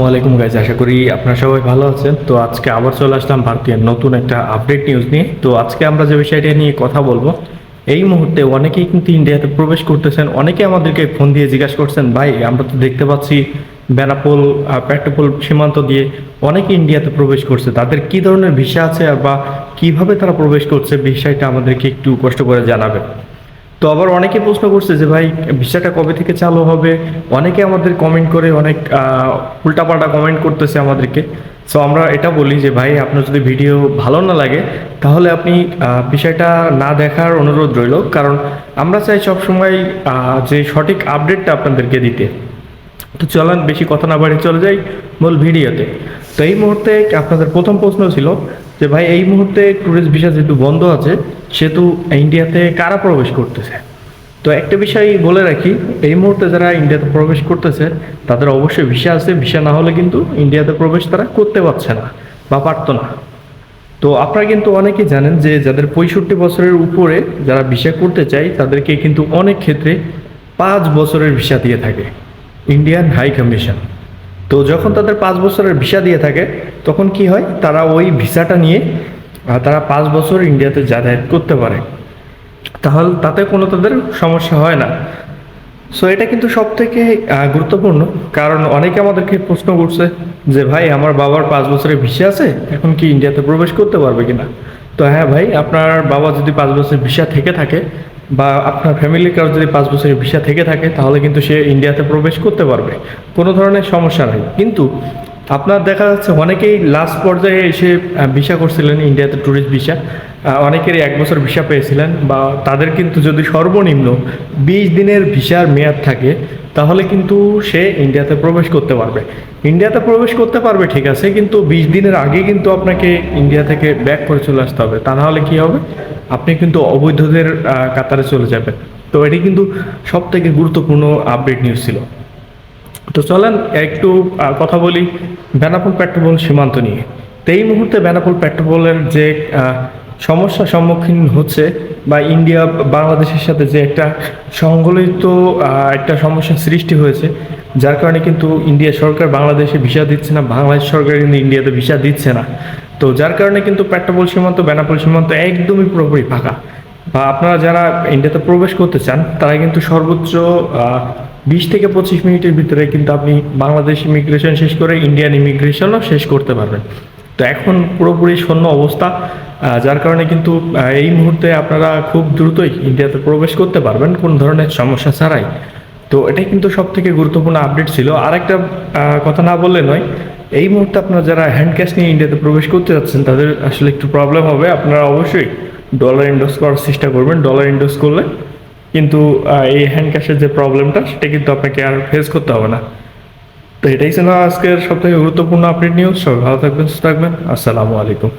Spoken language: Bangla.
আসসালামু আলাইকুম গাইজ আশা করি আপনারা সবাই ভালো আছেন। তো আজকে আবার চলে আসলাম ভারতীয় নতুন একটা আপডেট নিউজ নিয়ে। তো আজকে আমরা যে বিষয়টা নিয়ে কথা বলব, এই মুহূর্তে অনেকেই কিন্তু ইন্ডিয়াতে প্রবেশ করতেছেন অনেকে আমাদেরকে ফোন দিয়ে জিজ্ঞাসা করছেন, ভাই, আমরা তো দেখতে পাচ্ছি বেনাপোল পেট্রোপোল সীমান্ত দিয়ে অনেকে ইন্ডিয়াতে প্রবেশ করছে। তাদের কি ধরনের ভিসা আছে বা কীভাবে তারা প্রবেশ করছে, বিষয়টা আমাদেরকে একটু কষ্ট করে জানাবেন। তো আবার অনেকে প্রশ্ন করছে যে ভাই ভিসাটা কবে থেকে চালু হবে? অনেকে আমাদের কমেন্ট করে, অনেক উল্টাপাল্টা কমেন্ট করতেছে আমাদেরকে। সো আমরা এটা বলি যে ভাই, আপনার যদি ভিডিও ভালো না লাগে, তাহলে আপনি বিষয়টা না দেখার অনুরোধ রইল। কারণ আমরা চাই সবসময় যে সঠিক আপডেটটা আপনাদেরকে দিতে। তো চলেন, বেশি কথা না বাড়ি চলে যাই মূল ভিডিওতে তো এই মুহূর্তে আপনাদের প্রথম প্রশ্ন ছিল যে ভাই, এই মুহূর্তে ট্যুরিস্ট ভিসা যেহেতু বন্ধ আছে, সেহেতু ইন্ডিয়াতে কারা প্রবেশ করতেছে? তো একটা বিষয় বলে রাখি, এই মুহূর্তে যারা ইন্ডিয়াতে প্রবেশ করতেছে, তাদের অবশ্যই ভিসা আছে। ভিসা না হলে কিন্তু ইন্ডিয়াতে প্রবেশ তারা করতে পারছে না বা পারতো না। তো আপনারা কিন্তু অনেকেই জানেন যে যাদের পঁয়ষট্টি বছরের উপরে যারা ভিসা করতে চায়, তাদেরকে কিন্তু অনেক ক্ষেত্রে পাঁচ বছরের ভিসা দিয়ে থাকে। ইন্ডিয়ান হাই কমিশন তো যখন তাদের পাঁচ বছরের ভিসা দিয়ে থাকে, তখন কি হয়? তারা ওই ভিসাটা নিয়ে তারা পাঁচ বছর ইন্ডিয়াতে যাতায়াত করতে পারে। তাহলে, তাতে কোনো তাদের সমস্যা হয় না। সো এটা কিন্তু সব থেকে গুরুত্বপূর্ণ। কারণ অনেকে আমাদেরকে প্রশ্ন করছে যে, ভাই, আমার বাবার পাঁচ বছরের ভিসা আছে, এখন কি ইন্ডিয়াতে প্রবেশ করতে পারবে কিনা? তো হ্যাঁ ভাই, আপনার বাবা যদি পাঁচ বছরের ভিসা থেকে থাকে বা আপনার ফ্যামিলির কারও যদি পাঁচ বছরের ভিসা থেকে থাকে, তাহলে কিন্তু সে ইন্ডিয়াতে প্রবেশ করতে পারবে। কোনো ধরনের সমস্যা নেই। কিন্তু আপনার দেখা যাচ্ছে অনেকেই লাস্ট পর্যায়ে এসে ভিসা করছিলেন ইন্ডিয়াতে ট্যুরিস্ট ভিসা। অনেকেরই এক বছর ভিসা পেয়েছিলেন বা তাদের কিন্তু যদি সর্বনিম্ন বিশ দিনের ভিসার মেয়াদ থাকে তাহলে কিন্তু সে ইন্ডিয়াতে প্রবেশ করতে পারবে। ইন্ডিয়াতে প্রবেশ করতে পারবে, ঠিক আছে, কিন্তু বিশ দিনের আগে কিন্তু আপনাকে ইন্ডিয়া থেকে ব্যাক করে চলে আসতে হবে। তা নাহলে কি হবে? আপনি কিন্তু অবৈধদের কাতারে চলে যাবেন। তো এটি কিন্তু সব থেকে গুরুত্বপূর্ণ আপডেট নিউজ ছিল। তো চলেন, একটু কথা বলি বেনাপোল পেট্রোপোল সীমান্ত নিয়ে। তো এই মুহূর্তে বেনাপোল পেট্রোপোলের যে আহ, সমস্যার সম্মুখীন হচ্ছে বা ইন্ডিয়া বাংলাদেশের সাথে যে একটা সংগলিত আহ, একটা সমস্যার সৃষ্টি হয়েছে যার কারণে কিন্তু ইন্ডিয়া সরকার বাংলাদেশে ভিসা দিচ্ছে না বাংলাদেশ সরকার কিন্তু ইন্ডিয়াতে ভিসা দিচ্ছে না। তো যার কারণে কিন্তু পেট্রোপোল সীমান্ত বেনাপোল সীমান্ত একদমই পুরোপুরি ফাঁকা। বা আপনারা যারা ইন্ডিয়াতে প্রবেশ করতে চান তারা কিন্তু সর্বোচ্চ বিশ থেকে পঁচিশ মিনিটের ভিতরে কিন্তু আপনি বাংলাদেশ ইমিগ্রেশন শেষ করে ইন্ডিয়ান ইমিগ্রেশনও শেষ করতে পারবেন। তো এখন পুরোপুরি শূন্য অবস্থা যার কারণে কিন্তু এই মুহূর্তে আপনারা খুব দ্রুতই ইন্ডিয়াতে প্রবেশ করতে পারবেন কোন ধরনের সমস্যা ছাড়াই। তো এটাই কিন্তু সব থেকে গুরুত্বপূর্ণ আপডেট ছিল। আর একটা কথা না বললে নয়, এই মুহূর্তে আপনারা যারা হ্যান্ড ক্যাশ নিয়ে ইন্ডিয়াতে প্রবেশ করতে যাচ্ছেন, তাদের আসলে একটু প্রবলেম হবে। আপনারা অবশ্যই ডলার ইন্ডোজ করার চেষ্টা করবেন। ডলার ইন্ডোজ করলে কিন্তু এই হ্যান্ড ক্যাশের যে প্রবলেমটা সেটা কিন্তু আপনাকে আর ফেস করতে হবে না। তো এটাই ছিল আজকের সবথেকে গুরুত্বপূর্ণ আপডেট নিউজ সবাই ভালো থাকবেন, সুস্থ থাকবেন। আসসালামু আলাইকুম।